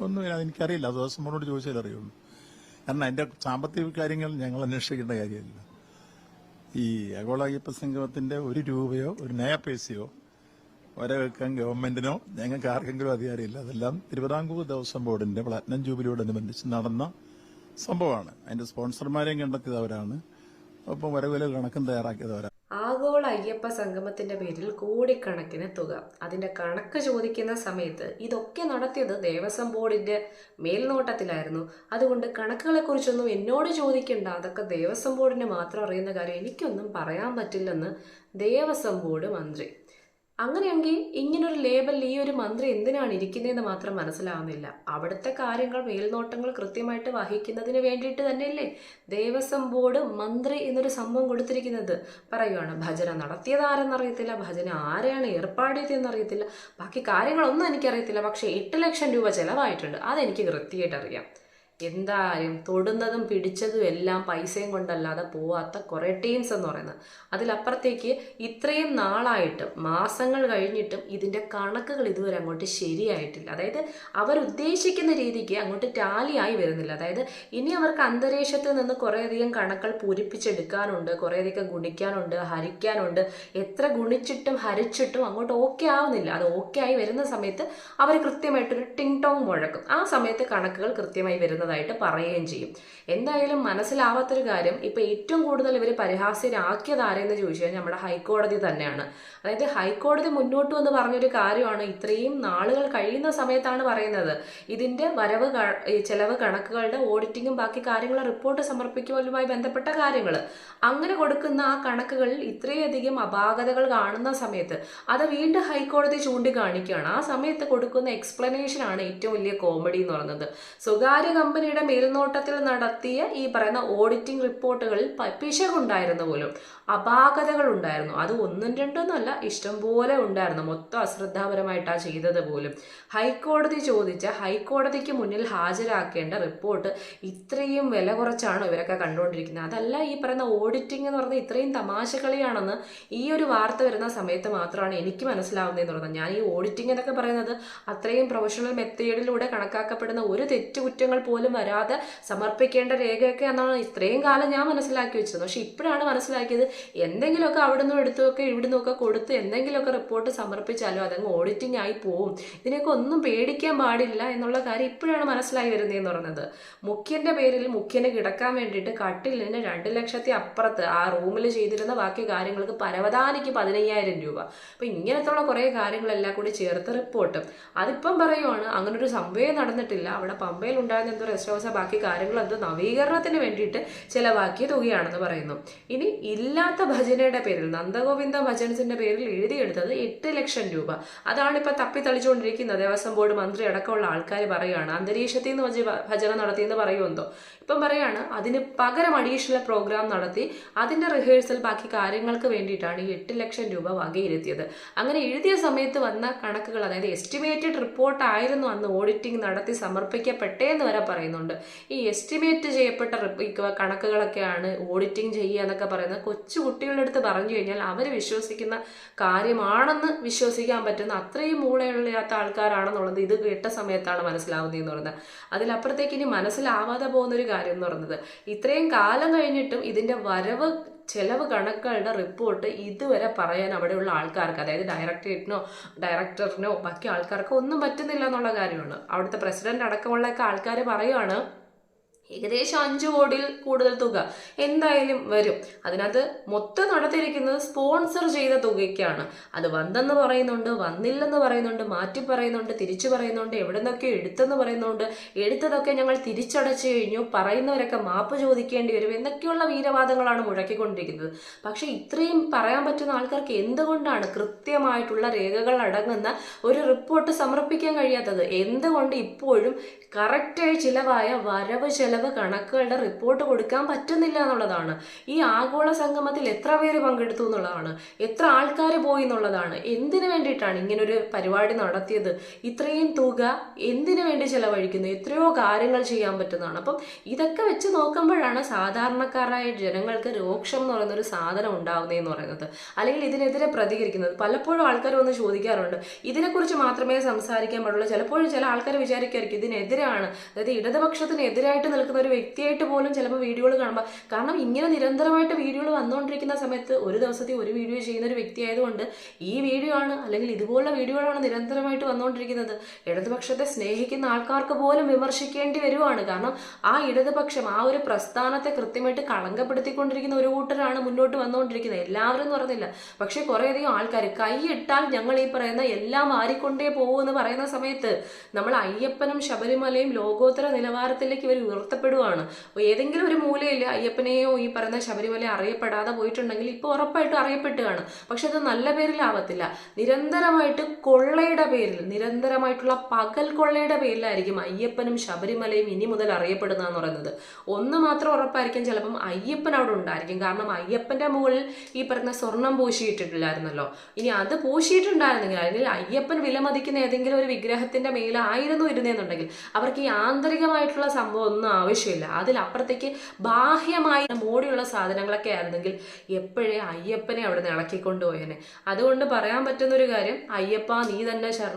ഒന്നുമില്ല അതെനിക്കറിയില്ല അത് ദിവസമോട് ചോദിച്ചാലേ അറിയുള്ളൂ. കാരണം അതിന്റെ സാമ്പത്തിക കാര്യങ്ങൾ ഞങ്ങൾ അന്വേഷിക്കേണ്ട കാര്യമില്ല. ഈ ആഗോള അയ്യപ്പ സംഗമത്തിന്റെ ഒരു രൂപയോ ഒരു നയ പൈസയോ വരവെക്കാൻ ഗവൺമെന്റിനോ ഞങ്ങൾക്ക് ആർക്കെങ്കിലും അധികാരമില്ല. അതെല്ലാം തിരുവിതാംകൂർ ദേവസ്വം ബോർഡിന്റെ പ്ലാറ്റിനം ജൂബിലിയോടനുബന്ധിച്ച് നടന്ന സംഭവമാണ്. അതിന്റെ സ്പോൺസർമാരെയും കണ്ടെത്തിയത് അവരാണ് ഒപ്പം വരവിലെ കണക്കും തയ്യാറാക്കിയത് അവരാണ് ആഗോള അയ്യപ്പ സംഗമത്തിന്റെ പേരിൽ കോടിക്കണക്കിന് തുക. അതിന്റെ കണക്ക് ചോദിക്കുന്ന സമയത്ത് ഇതൊക്കെ നടത്തിയത് ദേവസ്വം ബോർഡിന്റെ മേൽനോട്ടത്തിലായിരുന്നു. അതുകൊണ്ട് കണക്കുകളെ കുറിച്ചൊന്നും എന്നോട് ചോദിക്കേണ്ട. അതൊക്കെ ദേവസ്വം ബോർഡിന് മാത്രം അറിയുന്ന കാര്യം എനിക്കൊന്നും പറയാൻ പറ്റില്ലെന്ന് ദേവസ്വം ബോർഡ് മന്ത്രി. അങ്ങനെയെങ്കിൽ ഇങ്ങനൊരു ലേബലിൽ ഈ ഒരു മന്ത്രി എന്തിനാണ് ഇരിക്കുന്നതെന്ന് മാത്രം മനസ്സിലാവുന്നില്ല. അവിടുത്തെ കാര്യങ്ങൾ മേൽനോട്ടങ്ങൾ കൃത്യമായിട്ട് വഹിക്കുന്നതിന് വേണ്ടിയിട്ട് തന്നെയല്ലേ ദേവസ്വം ബോർഡ് മന്ത്രി എന്നൊരു സംഭവം കൊടുത്തിരിക്കുന്നത്. പറയുവാണ് ഭജന നടത്തിയത് ആരെന്നറിയത്തില്ല ഭജന ആരെയാണ് ഏർപ്പാട് ചെയ്തതെന്നറിയത്തില്ല ബാക്കി കാര്യങ്ങളൊന്നും എനിക്കറിയത്തില്ല പക്ഷേ എട്ട് ലക്ഷം രൂപ ചെലവായിട്ടുണ്ട്. അതെനിക്ക് കൃത്യമായിട്ട് അറിയാം എന്തായാലും തൊടുന്നതും പിടിച്ചതും എല്ലാം പൈസയും കൊണ്ടല്ലാതെ പോവാത്ത കുറേ ടീംസ് എന്ന് പറയുന്നത്. അതിലപ്പുറത്തേക്ക് ഇത്രയും നാളായിട്ടും മാസങ്ങൾ കഴിഞ്ഞിട്ടും ഇതിന്റെ കണക്കുകൾ ഇതുവരെ അങ്ങോട്ട് ശരിയായിട്ടില്ല. അതായത് അവരുദ്ദേശിക്കുന്ന രീതിക്ക് അങ്ങോട്ട് ടാലിയായി വരുന്നില്ല. അതായത് ഇനി അവർക്ക് അന്തരീക്ഷത്തിൽ നിന്ന് കുറേയധികം കണക്കൾ പൂരിപ്പിച്ചെടുക്കാനുണ്ട് കുറേയധികം ഗുണിക്കാനുണ്ട് ഹരിക്കാനുണ്ട്. എത്ര ഗുണിച്ചിട്ടും ഹരിച്ചിട്ടും അങ്ങോട്ട് ഓക്കെ ആവുന്നില്ല. അത് ഓക്കെ ആയി വരുന്ന സമയത്ത് അവർ കൃത്യമായിട്ടൊരു ടിങ് ടോങ് മുഴക്കും. ആ സമയത്ത് കണക്കുകൾ കൃത്യമായി വരുന്നതായിട്ട് പറയുകയും ചെയ്യും. എന്തായാലും മനസ്സിലാവാത്തൊരു കാര്യം ഇപ്പം ഏറ്റവും കൂടുതൽ ഇവർ പരിഹാസ്യരാക്കിയത് ആരെന്ന് ചോദിച്ചു കഴിഞ്ഞാൽ നമ്മുടെ ഹൈക്കോടതി തന്നെയാണ്. അതായത് ഹൈക്കോടതി മുന്നോട്ട് വന്ന് പറഞ്ഞൊരു കാര്യമാണ് ഇത്രയും നാളുകൾ കഴിയുന്ന സമയത്താണ് പറയുന്നത്. ഇതിന്റെ വരവ് ചെലവ് കണക്കുകളുടെ ഓഡിറ്റിങ്ങും ബാക്കി കാര്യങ്ങളും റിപ്പോർട്ട് സമർപ്പിക്കലുമായി ബന്ധപ്പെട്ട കാര്യങ്ങൾ അങ്ങനെ കൊടുക്കുന്ന ആ കണക്കുകളിൽ ഇത്രയധികം അപാകതകൾ കാണുന്ന സമയത്ത് അത് വീണ്ടും ഹൈക്കോടതി ചൂണ്ടിക്കാണിക്കുകയാണ്. ആ സമയത്ത് കൊടുക്കുന്ന എക്സ്പ്ലനേഷൻ ആണ് ഏറ്റവും വലിയ കോമഡി എന്ന് പറയുന്നത്. സ്വകാര്യ കമ്പനിയുടെ മേൽനോട്ടത്തിൽ നടത്തിയ ഈ പറയുന്ന ഓഡിറ്റിംഗ് റിപ്പോർട്ടുകളിൽ പിശകുണ്ടായിരുന്നു പോലും. അപാകതകൾ ഉണ്ടായിരുന്നു. അത് ഒന്നും രണ്ടൊന്നുമല്ല ഇഷ്ടംപോലെ ഉണ്ടായിരുന്നു. മൊത്തം അശ്രദ്ധാപരമായിട്ടാണ് ചെയ്തത് പോലും. ഹൈക്കോടതി ചോദിച്ച ഹൈക്കോടതിക്ക് മുന്നിൽ ഹാജരാക്കേണ്ട റിപ്പോർട്ട് ഇത്രയും വില കുറച്ചാണ് ഇവരൊക്കെ കണ്ടുകൊണ്ടിരിക്കുന്നത്? അതല്ല ഈ പറയുന്ന ഓഡിറ്റിംഗ് എന്ന് പറഞ്ഞാൽ ഇത്രയും തമാശകളിയാണെന്ന് ഈ ഒരു വാർത്ത വരുന്ന സമയത്ത് മാത്രമാണ് എനിക്ക് മനസ്സിലാവുന്നതെന്ന് പറഞ്ഞാൽ ഞാൻ ഈ ഓഡിറ്റിംഗ് എന്നൊക്കെ പറയുന്നത് അത്രയും പ്രൊഫഷണൽ മെത്തേഡിലൂടെ കണക്കാക്കപ്പെടുന്ന ഒരു തെറ്റുകുറ്റങ്ങൾ പോലും വരാതെ സമർപ്പിക്കേണ്ട രേഖയൊക്കെ എന്നാണ് ഇത്രയും കാലം ഞാൻ മനസ്സിലാക്കി വെച്ചത്. പക്ഷെ ഇപ്പോഴാണ് മനസ്സിലാക്കിയത് എന്തെങ്കിലുമൊക്കെ അവിടെ നിന്നും എടുത്തുമൊക്കെ ഇവിടെ നിന്നൊക്കെ കൊടുത്ത് എന്തെങ്കിലുമൊക്കെ റിപ്പോർട്ട് സമർപ്പിച്ചാലും അതങ്ങ് ഓഡിറ്റിംഗ് ആയി പോവും. ഇതിനെയൊക്കെ ഒന്നും പേടിക്കാൻ പാടില്ല എന്നുള്ള കാര്യം ഇപ്പോഴാണ് മനസ്സിലായി വരുന്നതെന്ന് പറയുന്നത് മുഖ്യന്റെ പേരിൽ മുഖ്യന് കിടക്കാൻ വേണ്ടിയിട്ട് കട്ടിലിന് രണ്ട് ലക്ഷത്തി അപ്പുറത്ത് ആ റൂമിൽ ചെയ്തിരുന്ന ബാക്കി കാര്യങ്ങൾക്ക് പരവതാനിക്ക് പതിനയ്യായിരം രൂപ. അപ്പൊ ഇങ്ങനത്തുള്ള കുറേ കാര്യങ്ങളെല്ലാം കൂടി ചേർത്ത് റിപ്പോർട്ട് അതിപ്പം പറയുവാണ് അങ്ങനൊരു സംഭവം നടന്നിട്ടില്ല. അവിടെ പമ്പയിൽ ഉണ്ടായിരുന്ന എന്തോ റെസ്റ്റ് ഹൗസ് ബാക്കി കാര്യങ്ങൾ എന്തോ നവീകരണത്തിന് വേണ്ടിയിട്ട് ചിലവാക്കിയ തുകയാണെന്ന് പറയുന്നു. ഇനി ഇല്ലാത്ത ഭജനയുടെ പേരിൽ നന്ദഗോവിന്ദ ഭജൻസിന്റെ പേരിൽ എഴുതിയെടുത്തത് എട്ട് ലക്ഷം രൂപ. അതാണ് ഇപ്പൊ തപ്പി തളിച്ചുകൊണ്ടിരിക്കുന്ന ദേവസ്വം ബോർഡ് മന്ത്രി അടക്കമുള്ള ആൾക്കാർ പറയുകയാണ് അന്തരീക്ഷത്തിൽ നിന്ന് വെച്ച് ഭജന നടത്തിയെന്ന് പറയുമെന്തോ. ഇപ്പം പറയാണ് അതിന് പകരം അഡീഷണൽ പ്രോഗ്രാം നടത്തി അതിന്റെ റിഹേഴ്സൽ ബാക്കി കാര്യങ്ങൾക്ക് വേണ്ടിയിട്ടാണ് ഈ എട്ട് ലക്ഷം രൂപ വകയിരുത്തിയത്. അങ്ങനെ എഴുതിയ സമയത്ത് വന്ന കണക്കുകൾ അതായത് എസ്റ്റിമേറ്റഡ് റിപ്പോർട്ട് ആയിരുന്നു അന്ന് ഓഡിറ്റിംഗ് നടത്തി സമർപ്പിക്കപ്പെട്ടേ എന്ന് വരെ പറയുന്നുണ്ട്. ഈ എസ്റ്റിമേറ്റ് ചെയ്യപ്പെട്ട കണക്കുകളൊക്കെയാണ് ഓഡിറ്റിംഗ് ചെയ്യുക എന്നൊക്കെ പറയുന്നത്. കൊച്ചു കുട്ടികളുടെ അടുത്ത് പറഞ്ഞു കഴിഞ്ഞാൽ അവർ വിശ്വസിക്കുന്ന കാര്യമാണെന്ന് വിശ്വസിക്കാൻ പറ്റുന്ന അത്രയും മൂളയില്ലാത്ത ആൾക്കാരാണെന്നുള്ളത് ഇത് കേട്ട സമയത്താണ് മനസ്സിലാവുന്നത് എന്ന് പറയുന്നത്. അതിലപ്പുറത്തേക്ക് ഇനി മനസ്സിലാവാതെ പോകുന്ന ഒരു കാര്യം എന്ന് പറയുന്നത്. ഇത്രയും കാലം കഴിഞ്ഞിട്ടും ഇതിന്റെ വരവ് ചെലവ് കണക്കുകളുടെ റിപ്പോർട്ട് ഇതുവരെ പറയാൻ അവിടെയുള്ള ആൾക്കാർക്ക് അതായത് ഡയറക്ടറേറ്റിനോ ഡയറക്ടറിനോ ബാക്കി ആൾക്കാർക്കോ ഒന്നും പറ്റുന്നില്ല എന്നുള്ള കാര്യമാണ്. അവിടുത്തെ പ്രസിഡന്റ് അടക്കമുള്ളൊക്കെ ആൾക്കാർ പറയുവാണ് ഏകദേശം അഞ്ച് കോടിയിൽ കൂടുതൽ തുക എന്തായാലും വരും. അതിനകത്ത് മൊത്തം നടത്തിയിരിക്കുന്നത് സ്പോൺസർ ചെയ്ത തുകയ്ക്കാണ്. അത് വന്നെന്ന് പറയുന്നുണ്ട് വന്നില്ലെന്ന് പറയുന്നുണ്ട് മാറ്റി പറയുന്നുണ്ട് തിരിച്ചു പറയുന്നുണ്ട് എവിടെ നിന്നൊക്കെ എടുത്തെന്ന് പറയുന്നുണ്ട്. എടുത്തതൊക്കെ ഞങ്ങൾ തിരിച്ചടച്ചു കഴിഞ്ഞു. പറയുന്നവരൊക്കെ മാപ്പ് ചോദിക്കേണ്ടി വരും. എന്നൊക്കെയുള്ള വീരവാദങ്ങളാണ് മുഴക്കിക്കൊണ്ടിരിക്കുന്നത്. പക്ഷേ ഇത്രയും പറയാൻ പറ്റുന്ന ആൾക്കാർക്ക് എന്തുകൊണ്ടാണ് കൃത്യമായിട്ടുള്ള രേഖകൾ അടങ്ങുന്ന ഒരു റിപ്പോർട്ട് സമർപ്പിക്കാൻ കഴിയാത്തത്? എന്തുകൊണ്ട് ഇപ്പോഴും കറക്റ്റായി ചിലവായ വരവ് ചെലവ് ചെലവ് കണക്കുകളുടെ റിപ്പോർട്ട് കൊടുക്കാൻ പറ്റുന്നില്ല എന്നുള്ളതാണ്. ഈ ആഗോള സംഗമത്തിൽ എത്ര പേര് പങ്കെടുത്തു എന്നുള്ളതാണ്. എത്ര ആൾക്കാർ പോയി എന്നുള്ളതാണ്. എന്തിനു വേണ്ടിയിട്ടാണ് ഇങ്ങനൊരു പരിപാടി നടത്തിയത്? ഇത്രയും തുക എന്തിനു വേണ്ടി ചെലവഴിക്കുന്നു? എത്രയോ കാര്യങ്ങൾ ചെയ്യാൻ പറ്റുന്നതാണ്. അപ്പം ഇതൊക്കെ വെച്ച് നോക്കുമ്പോഴാണ് സാധാരണക്കാരായ ജനങ്ങൾക്ക് രോക്ഷം എന്ന് പറയുന്ന ഒരു സാധനം ഉണ്ടാകുന്നതെന്ന് പറയുന്നത്. അല്ലെങ്കിൽ ഇതിനെതിരെ പ്രതികരിക്കുന്നത്. പലപ്പോഴും ആൾക്കാർ വന്ന് ചോദിക്കാറുണ്ട്. ഇതിനെക്കുറിച്ച് മാത്രമേ സംസാരിക്കാൻ പാടുള്ളൂ. ചിലപ്പോഴും ചില ആൾക്കാർ വിചാരിക്കായിരിക്കും ഇതിനെതിരാണ്. അതായത് ഇടതുപക്ഷത്തിന് എതിരായിട്ട് നിൽക്കുന്ന ഒരു വ്യക്തിയായിട്ട് പോലും ചിലപ്പോൾ വീഡിയോകൾ കാണുമ്പോൾ കാരണം ഇങ്ങനെ നിരന്തരമായിട്ട് വീഡിയോകൾ വന്നുകൊണ്ടിരിക്കുന്ന സമയത്ത് ഒരു ദിവസത്തിൽ ഒരു വീഡിയോ ചെയ്യുന്ന ഒരു വ്യക്തി ആയതുകൊണ്ട് ഈ വീഡിയോ ആണ് അല്ലെങ്കിൽ ഇതുപോലുള്ള വീഡിയോകളാണ് നിരന്തരമായിട്ട് വന്നുകൊണ്ടിരിക്കുന്നത്. ഇടതുപക്ഷത്തെ സ്നേഹിക്കുന്ന ആൾക്കാർക്ക് പോലും വിമർശിക്കേണ്ടി വരുവാണ്. കാരണം ആ ഇടതുപക്ഷം ആ ഒരു പ്രസ്ഥാനത്തെ കൃത്യമായിട്ട് കളങ്കപ്പെടുത്തിക്കൊണ്ടിരിക്കുന്ന ഒരു കൂട്ടരാണ് മുന്നോട്ട് വന്നുകൊണ്ടിരിക്കുന്നത്. എല്ലാവരും എന്ന് പറഞ്ഞില്ല. പക്ഷേ കുറേയധികം ആൾക്കാർ കൈയിട്ടാൽ ഞങ്ങൾ ഈ പറയുന്ന എല്ലാം മാറിക്കൊണ്ടേ പോകുമെന്ന് പറയുന്ന സമയത്ത് നമ്മൾ അയ്യപ്പനും ശബരിമലയും ലോകോത്തര നിലവാരത്തിലേക്ക് ഇവർ ഉയർത്തപ്പെടുവാണ് അപ്പോൾ ഏതെങ്കിലും ഒരു മൂലയിൽ അയ്യപ്പനെയോ ഈ പറയുന്ന ശബരിമലയോ അറിയപ്പെടാതെ പോയിട്ടുണ്ടെങ്കിൽ ഇപ്പോൾ ഉറപ്പായിട്ടും അറിയപ്പെട്ടുകയാണ് പക്ഷെ അത് നല്ല പേരിലാവത്തില്ല നിരന്തരമായിട്ട് കൊള്ളയുടെ പേരിൽ നിരന്തരമായിട്ടുള്ള പകൽ കൊള്ളയുടെ പേരിലായിരിക്കും അയ്യപ്പനും ശബരിമലയും ഇനി മുതൽ അറിയപ്പെടുന്നതെന്ന് പറയുന്നത്. ഒന്ന് മാത്രം ഉറപ്പായിരിക്കും ചിലപ്പം അയ്യപ്പൻ അവിടെ ഉണ്ടായിരിക്കും. കാരണം അയ്യപ്പന്റെ മുകളിൽ ഈ പറയുന്ന സ്വർണം പൂശിയിട്ടിട്ടില്ലായിരുന്നല്ലോ ഇനി അത് പൂശിയിട്ടുണ്ടായിരുന്നെങ്കിൽ അല്ലെങ്കിൽ അയ്യപ്പൻ വിലമതിക്കുന്ന ഏതെങ്കിലും ഒരു വിഗ്രഹത്തിന്റെ മേലായിരുന്നു ഇരുന്നേന്നുണ്ടെങ്കിൽ അവർക്ക് ഈ ആന്തരികമായിട്ടുള്ള സംഭവം ഒന്നും ആവശ്യമില്ല. അതിലപ്പുറത്തേക്ക് ബാഹ്യമായി മോടിയുള്ള സാധനങ്ങളൊക്കെ ആയിരുന്നെങ്കിൽ എപ്പോഴേ അയ്യപ്പനെ അവിടെ നിന്ന് ഇളക്കിക്കൊണ്ടുപോയേനെ അതുകൊണ്ട് പറയാൻ പറ്റുന്ന ഒരു കാര്യം അയ്യപ്പ നീ തന്നെ